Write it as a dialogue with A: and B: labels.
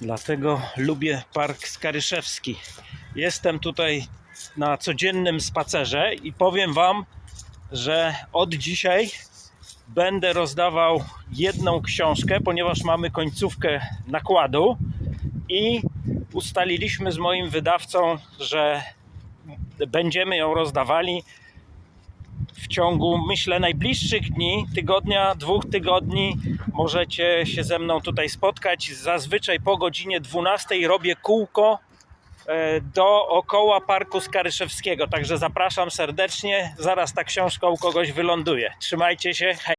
A: Dlatego lubię Park Skaryszewski. Jestem tutaj na codziennym spacerze i powiem Wam, że od dzisiaj będę rozdawał jedną książkę, ponieważ mamy końcówkę nakładu i ustaliliśmy z moim wydawcą, że będziemy ją rozdawali w ciągu, myślę, najbliższych dni, tygodnia, dwóch tygodni możecie się ze mną tutaj spotkać. Zazwyczaj po godzinie 12 robię kółko e, dookoła Parku Skaryszewskiego. Także zapraszam serdecznie. Zaraz ta książka u kogoś wyląduje. Trzymajcie się. Hej.